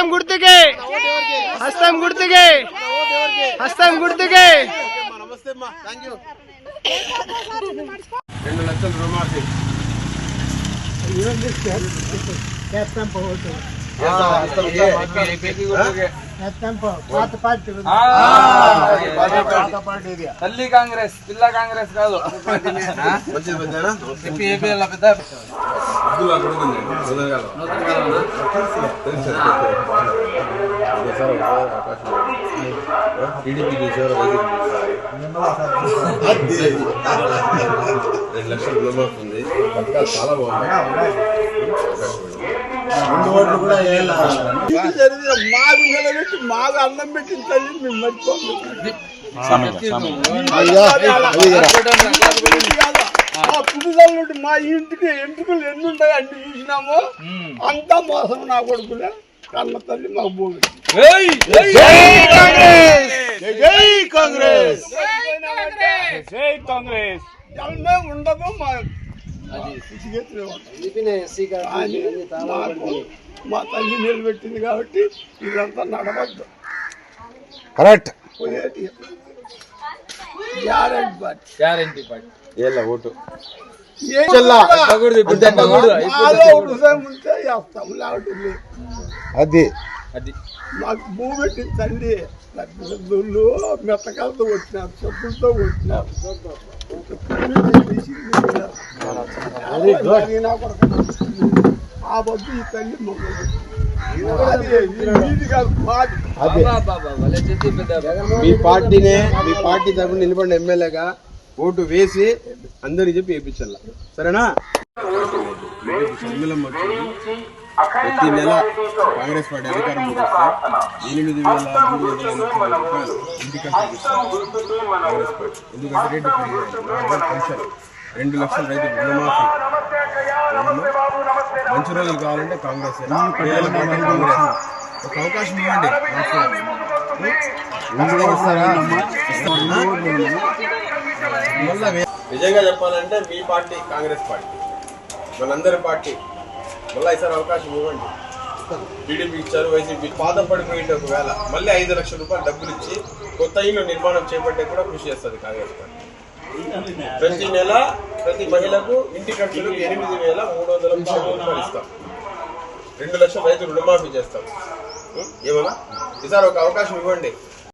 హస్తం గుర్తుకే హస్తం గుర్తుకే హస్తం గుర్తుకే నమస్తే అమ్మా థ్యాంక్ యూ రెండు లక్షలు రుణమాఫీ తల్లి కాంగ్రెస్ పిల్ల కాంగ్రెస్ కాదు. పెద్ద టీడీపీ రెండు లక్షలు రుణమాఫీ ఉంది. చాలా బాగుంది. రెండు ఓట్లు కూడా మాకు నిలబెట్టి మాకు అన్నం పెట్టిన తల్లి మేము మా పుట్టుదల మా ఇంటికి ఎంట్రుకలు ఎన్ని ఉంటాయి అంటే చూసినాము అంతా మోసం నా కొడుకులే కన్న తల్లి మాకు భూమి జై కాంగ్రెస్. జై కాంగ్రెస్. ఉండదు మా మా తల్లి నిలబెట్టింది కాబట్టి ఇదంతా నడవద్దు. కరెక్ట్. గ్యారెంటీ పార్టీ ఏళ్ళ ఓటు. అది. అది. మాకు భూమి పెట్టిన తల్లి దొల్లు మెత్తకాలతో వచ్చినారు చెప్పులతో వచ్చినారు ఆ బొద్దు ఈ తల్లి మీ పార్టీనే మీ పార్టీ తరఫున నిలబడిన ఎమ్మెల్యేగా ఓటు వేసి అందరికి చెప్పి వేయించాల. సరేనా? ప్రతి నెల కాంగ్రెస్ పార్టీ అధికారం ఎనిమిది వేల మూడు వందల ఎనభై రూపాయలు కాంగ్రెస్ పార్టీ ఎందుకంటే రేటు పెన్షన్ రెండు లక్షల రైతు రుణమాఫీ. మంచి రోజులు కావాలంటే కాంగ్రెస్ కాంగ్రెస్. ఒక అవకాశం ఇవ్వండి. నిజంగా చెప్పాలంటే మీ పార్టీ కాంగ్రెస్ పార్టీ. మనందరి పార్టీ మళ్ళీ ఈసారి అవకాశం ఇవ్వండి. టీడీపీ ఇచ్చారు వైసీపీ పాదం పడిపోయింది ఒకవేళ. మళ్ళీ ఐదు లక్షల రూపాయలు డబ్బులు ఇచ్చి కొత్త ఇల్లు నిర్మాణం చేపట్టే కూడా కృషి చేస్తుంది కాంగ్రెస్ పార్టీ. ప్రతి నెల ప్రతి మహిళకు ఇంటి ఖర్చులు ఎనిమిది వేల మూడు వందల రూపాయలు ఇస్తాం. రెండు లక్షల రైతు రుణమాఫీ చేస్తాం. ఏమన్నా? ఈసారి ఒక అవకాశం ఇవ్వండి.